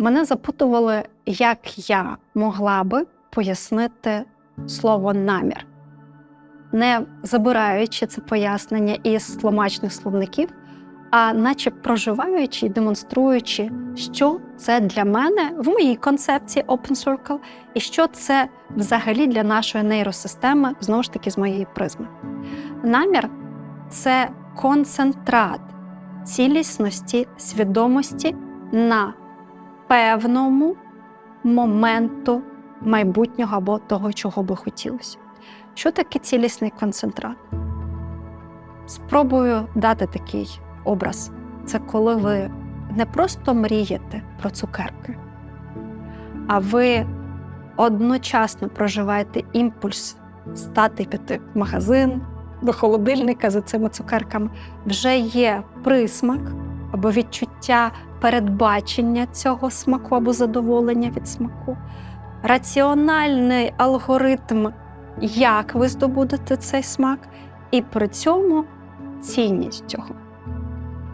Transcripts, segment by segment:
Мене запитували, як я могла би пояснити слово намір, не забираючи це пояснення із тлумачних словників, а наче проживаючи і демонструючи, що це для мене в моїй концепції Open Circle, і що це взагалі для нашої нейросистеми, знову ж таки, з моєї призми. Намір це концентрат цілісності свідомості на певному моменту майбутнього або того, чого би хотілося. Що таке цілісний концентрат? Спробую дати такий образ. Це коли ви не просто мрієте про цукерки, а ви одночасно проживаєте імпульс стати піти в магазин, до холодильника за цими цукерками. Вже є присмак або відчуття передбачення цього смаку або задоволення від смаку, раціональний алгоритм, як ви здобудете цей смак, і при цьому цінність цього.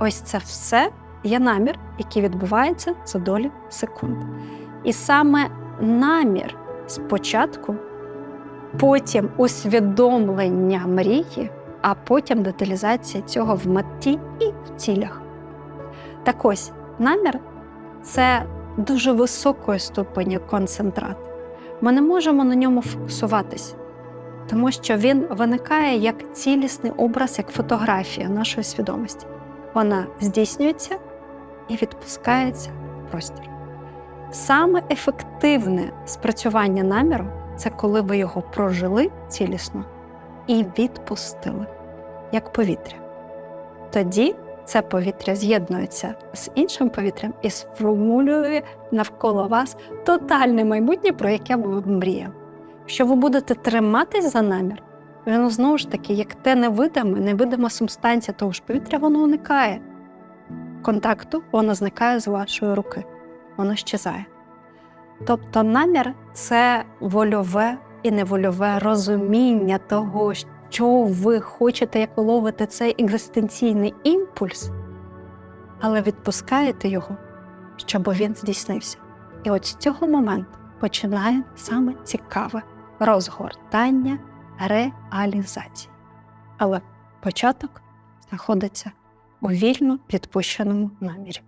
Ось це все є намір, який відбувається за долі секунд. І саме намір спочатку, потім усвідомлення мрії, а потім деталізація цього в меті і в цілях. Так ось, намір це дуже високої ступені концентрат. Ми не можемо на ньому фокусуватись, тому що він виникає як цілісний образ, як фотографія нашої свідомості. Вона здійснюється і відпускається в простір. Саме ефективне спрацювання наміру це коли ви його прожили цілісно і відпустили, як повітря. Тоді це повітря з'єднується з іншим повітрям і сформулює навколо вас тотальне майбутнє, про яке ви мріяли. Якщо ви будете триматись за намір, воно знову ж таки, як те невидиме, невидима субстанція того ж повітря, воно уникає контакту, воно зникає з вашої руки, воно щезає. Тобто намір це вольове і невольове розуміння того, що ви хочете, як ви ловите цей екзистенційний імпульс, але відпускаєте його, щоб він здійснився. І от з цього моменту починає саме цікаве розгортання реалізації. Але початок знаходиться у вільно відпущеному намірі.